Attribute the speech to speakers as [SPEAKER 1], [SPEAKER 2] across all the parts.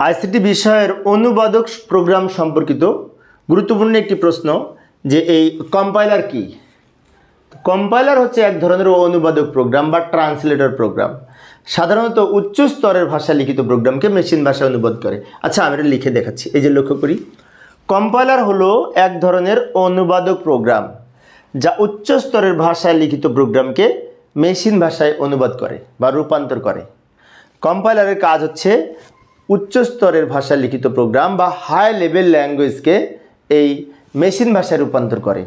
[SPEAKER 1] ICT বিষয়ের অনুবাদক programme সম্পর্কিত গুরুত্বপূর্ণ একটি প্রশ্ন যে এই কম্পাইলার কি? কম্পাইলার হচ্ছে এক ধরনের অনুবাদক প্রোগ্রাম বা ট্রান্সলেটর প্রোগ্রাম। সাধারণত উচ্চ স্তরের ভাষা লিখিত প্রোগ্রামকে মেশিন ভাষায় অনুবাদ করে। আচ্ছা আমি এটা লিখে দেখাচ্ছি। এই যে লক্ষ্য করি, কম্পাইলার হলো এক ধরনের অনুবাদক প্রোগ্রাম যা উচ্চ স্তরের ভাষায় লিখিত প্রোগ্রামকে মেশিন ভাষায় অনুবাদ করে বা রূপান্তর করে। কম্পাইলারের কাজ হচ্ছে উচ্চ স্তরের ভাষায় লিখিত প্রোগ্রাম বা হাই লেভেল ল্যাঙ্গুয়েজকে এই মেশিন ভাষায় রূপান্তর করে।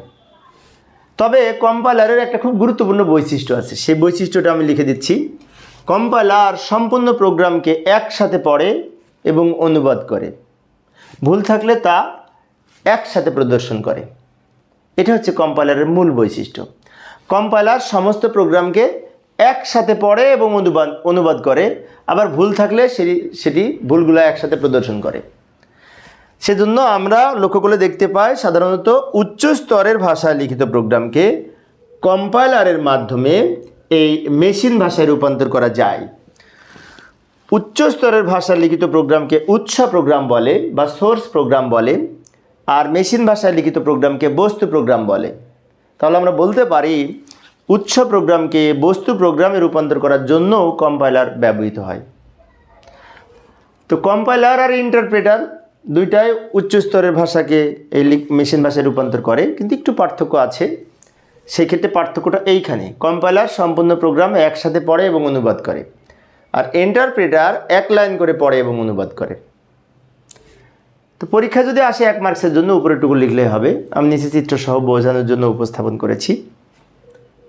[SPEAKER 1] তবে কম্পাইলারের একটা খুব গুরুত্বপূর্ণ বৈশিষ্ট্য আছে। সেই বৈশিষ্ট্যটা আমি লিখে দিচ্ছি। কম্পাইলার সম্পূর্ণ প্রোগ্রামকে একসাথে পড়ে এবং অনুবাদ করে। ভুল থাকলে তা একসাথে প্রদর্শন করে। এটা হচ্ছে কম্পাইলারের মূল বৈশিষ্ট্য। কম্পাইলার সমস্ত প্রোগ্রামকে একসাথে পড়ে এবং অনুবাদ অনুবাদ করে। আবার ভুল থাকলে সেটি সেটি ভুলগুলো একসাথে প্রদর্শন করে। সেজন্য আমরা লক্ষ্য করে দেখতে পাই সাধারণত উচ্চ স্তরের ভাষায় লিখিত প্রোগ্রামকে কম্পাইলারের মাধ্যমে এই মেশিন ভাষায় রূপান্তর করা যায়। উচ্চ স্তরের ভাষায় লিখিত প্রোগ্রামকে উৎস প্রোগ্রাম বলে বা সোর্স প্রোগ্রাম বলে, আর মেশিন ভাষায় লিখিত প্রোগ্রামকে বস্তু প্রোগ্রাম বলে। তাহলে আমরা বলতে পারি উৎস প্রোগ্রামকে বস্তু প্রোগ্রামে রূপান্তর করার জন্য কম্পাইলার ব্যবহৃত হয়। তো কম্পাইলার আর ইন্টারপ্রেটার দুইটাই উচ্চ স্তরের ভাষাকে এই মেশিন ভাষায় রূপান্তর করে, কিন্তু একটু পার্থক্য আছে। সেই ক্ষেত্রে পার্থক্যটা এইখানে। কম্পাইলার সম্পূর্ণ প্রোগ্রাম একসাথে পড়ে এবং অনুবাদ করে, আর ইন্টারপ্রেটার এক লাইন করে পড়ে এবং অনুবাদ করে। তো পরীক্ষা যদি আসে এক মার্কসের জন্য উপরেটুকু লিখলেই হবে। আমি নিচে চিত্রসহ বোঝানোর জন্য উপস্থাপন করেছি।